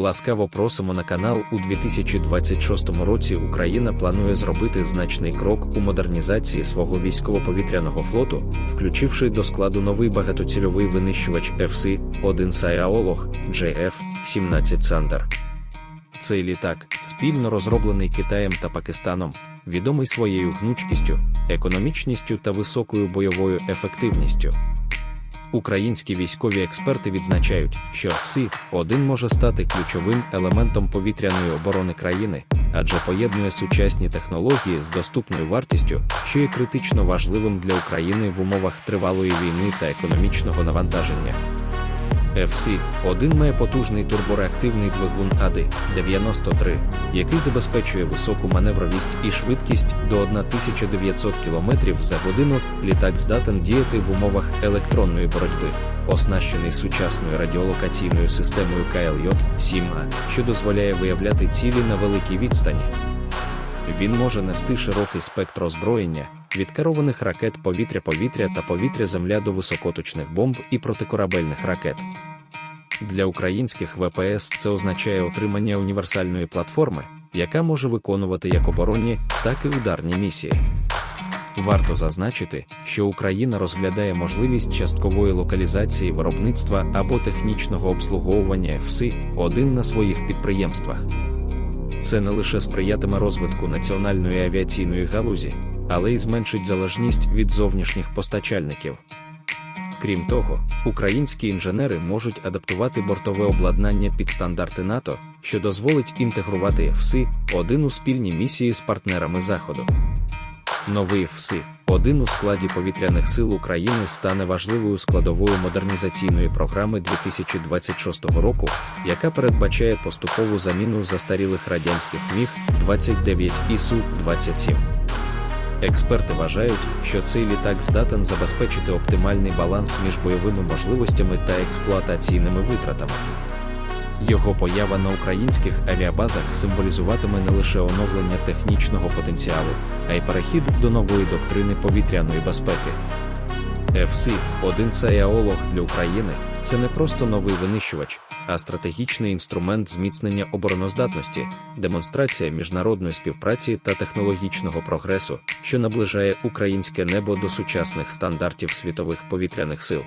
Ласкаво просимо на канал у 2026 році. Україна планує зробити значний крок у модернізації свого військово-повітряного флоту, включивши до складу новий багатоцільовий винищувач FC-1 Саяолог JF-17 Сандер. Цей літак, спільно розроблений Китаєм та Пакистаном, відомий своєю гнучкістю, економічністю та високою бойовою ефективністю. Українські військові експерти відзначають, що ФСИ-1 може стати ключовим елементом повітряної оборони країни, адже поєднує сучасні технології з доступною вартістю, що є критично важливим для України в умовах тривалої війни та економічного навантаження. FC-1 має потужний турбореактивний двигун АД-93, який забезпечує високу маневровість і швидкість до 1900 км за годину. Літак здатен діяти в умовах електронної боротьби, оснащений сучасною радіолокаційною системою КЛЙ-7А, що дозволяє виявляти цілі на великій відстані. Він може нести широкий спектр озброєння, від керованих ракет повітря-повітря та повітря-земля до високоточних бомб і протикорабельних ракет. Для українських ВПС це означає отримання універсальної платформи, яка може виконувати як оборонні, так і ударні місії. Варто зазначити, що Україна розглядає можливість часткової локалізації виробництва або технічного обслуговування ФСИ-1 на своїх підприємствах. Це не лише сприятиме розвитку національної авіаційної галузі, але й зменшить залежність від зовнішніх постачальників. Крім того, українські інженери можуть адаптувати бортове обладнання під стандарти НАТО, що дозволить інтегрувати ФСИ-1 у спільні місії з партнерами Заходу. Новий ФСИ-1 у складі повітряних сил України стане важливою складовою модернізаційної програми 2026 року, яка передбачає поступову заміну застарілих радянських МіГ-29 і Су-27. Експерти вважають, що цей літак здатен забезпечити оптимальний баланс між бойовими можливостями та експлуатаційними витратами. Його поява на українських авіабазах символізуватиме не лише оновлення технічного потенціалу, а й перехід до нової доктрини повітряної безпеки. FC-1 Саяолог для України це не просто новий винищувач, а стратегічний інструмент зміцнення обороноздатності, демонстрація міжнародної співпраці та технологічного прогресу, що наближає українське небо до сучасних стандартів світових повітряних сил.